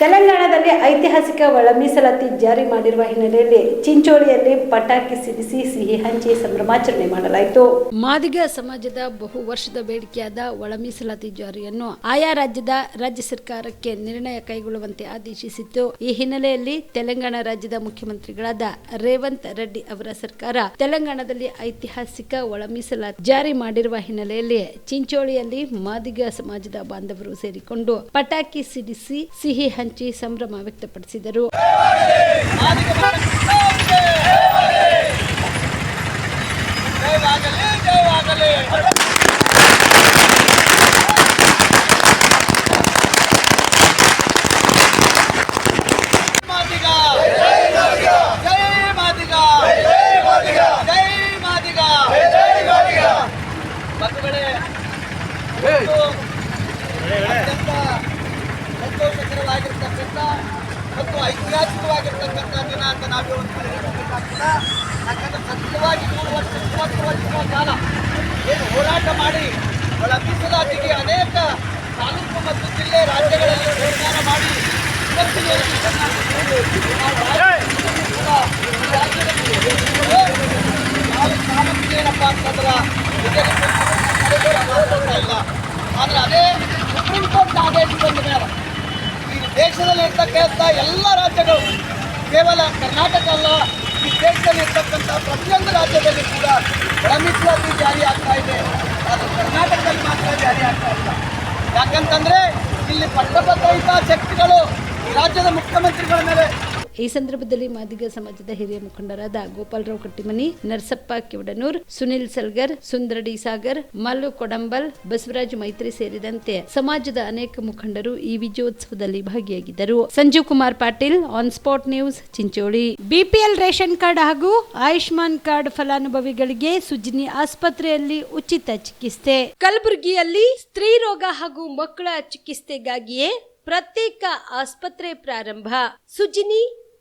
ತೆಲಂಗಾಣದಲ್ಲಿ ಐತಿಹಾಸಿಕ ಒಳ ಮೀಸಲಾತಿ ಜಾರಿ ಮಾಡಿರುವ ಹಿನ್ನೆಲೆಯಲ್ಲಿ ಚಿಂಚೋಳಿಯಲ್ಲಿ ಪಟಾಕಿ ಸಿಡಿಸಿ ಸಿಹಿ ಹಂಚಿ ಸಂಭ್ರಮಾಚರಣೆ ಮಾಡಲಾಯಿತು. ಮಾದಿಗ ಸಮಾಜದ ಬಹು ವರ್ಷದ ಬೇಡಿಕೆಯಾದ ಒಳ ಮೀಸಲಾತಿ ಜಾರಿಯನ್ನು ಆಯಾ ರಾಜ್ಯದ ರಾಜ್ಯ ಸರ್ಕಾರಕ್ಕೆ ನಿರ್ಣಯ ಕೈಗೊಳ್ಳುವಂತೆ ಆದೇಶಿಸಿತ್ತು. ಈ ಹಿನ್ನೆಲೆಯಲ್ಲಿ ತೆಲಂಗಾಣ ರಾಜ್ಯದ ಮುಖ್ಯಮಂತ್ರಿಗಳಾದ ರೇವಂತ್ ರೆಡ್ಡಿ ಅವರ ಸರ್ಕಾರ ತೆಲಂಗಾಣದಲ್ಲಿ ಐತಿಹಾಸಿಕ ಒಳ ಮೀಸಲಾತಿ ಜಾರಿ ಮಾಡಿರುವ ಹಿನ್ನೆಲೆಯಲ್ಲಿ ಚಿಂಚೋಳಿಯಲ್ಲಿ ಮಾದಿಗ ಸಮಾಜದ ಬಾಂಧವರು ಸೇರಿಕೊಂಡು ಪಟಾಕಿ ಸಿಡಿಸಿ ಸಿಹಿ ಹಂಚಿ ಸಂಭ್ರಮ ವ್ಯಕ್ತಪಡಿಸಿದರು. ಐತಿಹಾಸಿಕವಾಗಿರ್ತಕ್ಕಂಥ ದಿನ ಅಂತ ನಾವು ಯಾಕಂದ್ರೆ ಸತ್ಯವಾಗಿ ನೂರು ವರ್ಷ ಮೂವತ್ತು ವರ್ಷಗಳ ಕಾಲ. ಏನು ಹೋರಾಟ ಮಾಡಿ ಒಳ ಅನೇಕ ತಾಲೂಕು ಮತ್ತು ಜಿಲ್ಲೆ ರಾಜ್ಯಗಳಲ್ಲಿ ತೀರ್ಮಾನ ಮಾಡಿ ರಾಜ್ಯದಲ್ಲಿ ಏನಪ್ಪ ಅಂತಂದ್ರೆ ಇಲ್ಲ ಆದರೆ ಅದೇ ಸುಪ್ರೀಂ ಕೋರ್ಟ್ ಆದೇಶ ಬಂದ ಮೇಲೆ ದೇಶದಲ್ಲಿ ಇರ್ತಕ್ಕಂಥ ಎಲ್ಲ ರಾಜ್ಯಗಳು, ಕೇವಲ ಕರ್ನಾಟಕ ಅಲ್ಲ, ಈ ದೇಶದಲ್ಲಿ ಇರ್ತಕ್ಕಂಥ ಪ್ರತಿಯೊಂದು ರಾಜ್ಯದಲ್ಲಿ ಕೂಡ ಮೀಸಲಾತಿ ಜಾರಿ ಆಗ್ತಾ ಇದೆ. ಅದು ಕರ್ನಾಟಕದಲ್ಲಿ ಮಾತ್ರ ಜಾರಿ ಆಗ್ತಾ ಇಲ್ಲ. ಯಾಕಂತಂದ್ರೆ ಇಲ್ಲಿ ಪಟ್ಟಭದ್ರ ಶಕ್ತಿಗಳು ರಾಜ್ಯದ ಮುಖ್ಯಮಂತ್ರಿಗಳ ಮೇಲೆ ಈ ಸಂದರ್ಭದಲ್ಲಿ ಮಾದಿಗ ಸಮಾಜದ ಹಿರಿಯ ಮುಖಂಡರಾದ ಗೋಪಾಲರಾವ್ ಕಟ್ಟಿಮನಿ ನರಸಪ್ಪ ಕಿವಡನೂರ್ ಸುನಿಲ್ ಸಲ್ಗರ್ ಸುಂದರಡಿ ಸಾಗರ್ ಮಲ್ಲು ಕೊಡಂಬಲ್ ಬಸವರಾಜ್ ಮೈತ್ರಿ ಸೇರಿದಂತೆ ಸಮಾಜದ ಅನೇಕ ಮುಖಂಡರು ಈ ವಿಜಯೋತ್ಸವದಲ್ಲಿ ಭಾಗಿಯಾಗಿದ್ದರು. Sanjeev Kumar Patil on spot news Chincholi. BPL ration card ಹಾಗೂ ಆಯುಷ್ಮಾನ್ ಕಾರ್ಡ್ ಫಲಾನುಭವಿಗಳಿಗೆ ಸುಜಿನಿ ಆಸ್ಪತ್ರೆಯಲ್ಲಿ ಉಚಿತ ಚಿಕಿತ್ಸೆ. ಕಲಬುರಗಿಯಲ್ಲಿ ಸ್ತ್ರೀ ರೋಗ ಹಾಗೂ ಮಕ್ಕಳ ಚಿಕಿತ್ಸೆಗಾಗಿಯೇ ಪ್ರತ್ಯೇಕ ಆಸ್ಪತ್ರೆ ಪ್ರಾರಂಭ. ಸುಜಿನಿ